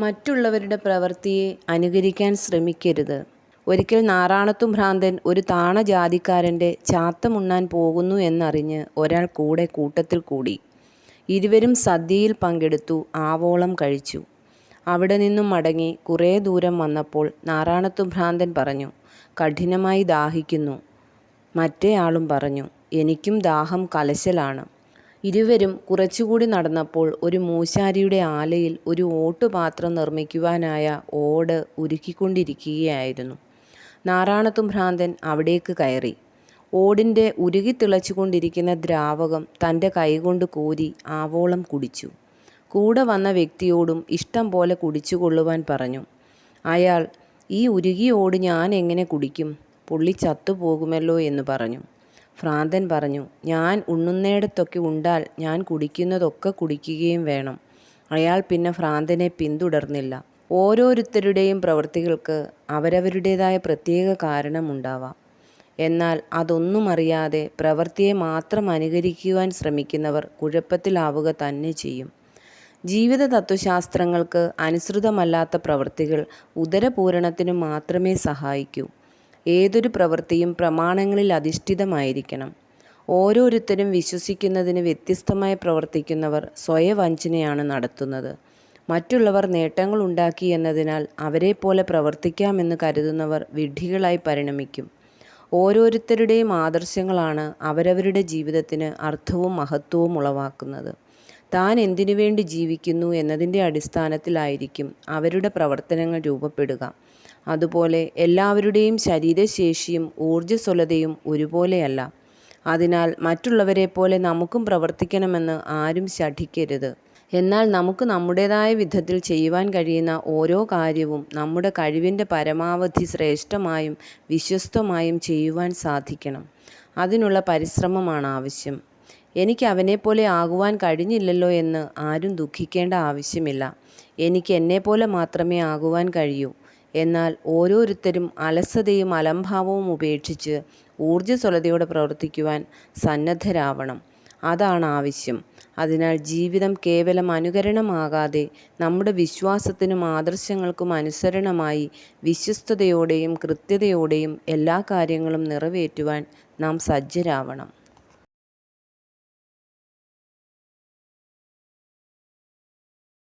മറ്റുള്ളവരുടെ പ്രവൃത്തിയെ അനുകരിക്കാൻ ശ്രമിക്കരുത്. ഒരിക്കൽ നാറാണത്തും ഭ്രാന്തൻ ഒരു താണ ജാതിക്കാരന്റെ ചാത്തമുണ്ണാൻ പോകുന്നു എന്നറിഞ്ഞ് ഒരാൾ കൂടെ കൂട്ടത്തിൽ കൂടി. ഇരുവരും സദ്യയിൽ പങ്കെടുത്തു ആവോളം കഴിച്ചു. അവിടെ നിന്നും മടങ്ങി കുറേ ദൂരം വന്നപ്പോൾ നാറാണത്തു ഭ്രാന്തൻ പറഞ്ഞു കഠിനമായി ദാഹിക്കുന്നു. മറ്റേ ആളും പറഞ്ഞു എനിക്കും ദാഹം കലശലാണ്. ഇരുവരും കുറച്ചുകൂടി നടന്നപ്പോൾ ഒരു മൂശാരിയുടെ ആലയിൽ ഒരു ഓട്ടുപാത്രം നിർമ്മിക്കുവാനായ ഓട് ഉരുക്കിക്കൊണ്ടിരിക്കുകയായിരുന്നു. നാറാണത്തും ഭ്രാന്തൻ അവിടേക്ക് കയറി. ഓടിന്റെ ഉരുകിത്തിളച്ചുകൊണ്ടിരിക്കുന്ന ദ്രാവകം തന്റെ കൈകൊണ്ട് കോരി ആവോളം കുടിച്ചു. കൂടെ വന്ന വ്യക്തിയോടും ഇഷ്ടം പോലെ കുടിച്ചു കൊള്ളുവാൻ പറഞ്ഞു. അയാൾ ഈ ഉരുകിയ ഓട് ഞാൻ എങ്ങനെ കുടിക്കും? പുള്ളി ചത്തുപോകുമല്ലോ എന്ന് പറഞ്ഞു. ഭ്രാന്തൻ പറഞ്ഞു ഞാൻ ഉണ്ണുന്നിടത്തൊക്കെ ഉണ്ടാൽ ഞാൻ കുടിക്കുന്നതൊക്കെ കുടിക്കുകയും വേണം അയാൾ പിന്നെ ഭ്രാന്തനെ പിന്തുടർന്നില്ല. ഓരോരുത്തരുടെയും പ്രവൃത്തികൾക്ക് അവരവരുടേതായ പ്രത്യേക കാരണമുണ്ടാവാം എന്നാൽ അതൊന്നും അറിയാതെ പ്രവൃത്തിയെ മാത്രം അനുകരിക്കുവാൻ ശ്രമിക്കുന്നവർ കുഴപ്പത്തിലാവുക തന്നെ ചെയ്യും. ജീവിത തത്വശാസ്ത്രങ്ങൾക്ക് അനുസൃതമല്ലാത്ത പ്രവൃത്തികൾ ഉദരപൂരണത്തിനു മാത്രമേ സഹായിക്കൂ. ഏതൊരു പ്രവൃത്തിയും പ്രമാണങ്ങളിൽ അധിഷ്ഠിതമായിരിക്കണം. ഓരോരുത്തരും വിശ്വസിക്കുന്നതിന് വ്യത്യസ്തമായി പ്രവർത്തിക്കുന്നവർ സ്വയവഞ്ചനയാണ് നടത്തുന്നത്. മറ്റുള്ളവർ നേട്ടങ്ങൾ ഉണ്ടാക്കി എന്നതിനാൽ അവരെപ്പോലെ പ്രവർത്തിക്കാമെന്ന് കരുതുന്നവർ വിഡ്ഢികളായി പരിണമിക്കും. ഓരോരുത്തരുടെയും ആദർശങ്ങളാണ് അവരവരുടെ ജീവിതത്തിന് അർത്ഥവും മഹത്വവും ഉളവാക്കുന്നത്. താൻ എന്തിനു വേണ്ടി ജീവിക്കുന്നു എന്നതിന്റെ അടിസ്ഥാനത്തിലായിരിക്കും അവരുടെ പ്രവർത്തനങ്ങൾ രൂപപ്പെടുക. അതുപോലെ എല്ലാവരുടെയും ശരീരശേഷിയും ഊർജസ്വലതയും ഒരുപോലെയല്ല. അതിനാൽ മറ്റുള്ളവരെ പോലെ നമുക്കും പ്രവർത്തിക്കണമെന്ന് ആരും ശഠിക്കരുത്. എന്നാൽ നമുക്ക് നമ്മുടേതായ വിധത്തിൽ ചെയ്യുവാൻ കഴിയുന്ന ഓരോ കാര്യവും നമ്മുടെ കഴിവിന്റെ പരമാവധി ശ്രേഷ്ഠമായും വിശ്വസ്തമായും ചെയ്യുവാൻ സാധിക്കണം. അതിനുള്ള പരിശ്രമമാണ് ആവശ്യം. എനിക്ക് അവനെപ്പോലെ ആകുവാൻ കഴിഞ്ഞില്ലല്ലോ എന്ന് ആരും ദുഃഖിക്കേണ്ട ആവശ്യമില്ല. എനിക്ക് എന്നെപ്പോലെ മാത്രമേ ആകുവാൻ കഴിയൂ. എന്നാൽ ഓരോരുത്തരും അലസതയും അലംഭാവവും ഉപേക്ഷിച്ച് ഊർജസ്വലതയോടെ പ്രവർത്തിക്കുവാൻ സന്നദ്ധരാവണം. അതാണ് ആവശ്യം. അതിനാൽ ജീവിതം കേവലം അനുകരണമാകാതെ നമ്മുടെ വിശ്വാസത്തിനും ആദർശങ്ങൾക്കും അനുസരണമായി വിശ്വസ്തയോടെയും കൃത്യതയോടെയും എല്ലാ കാര്യങ്ങളും നിറവേറ്റുവാൻ നാം സജ്ജരാവണം.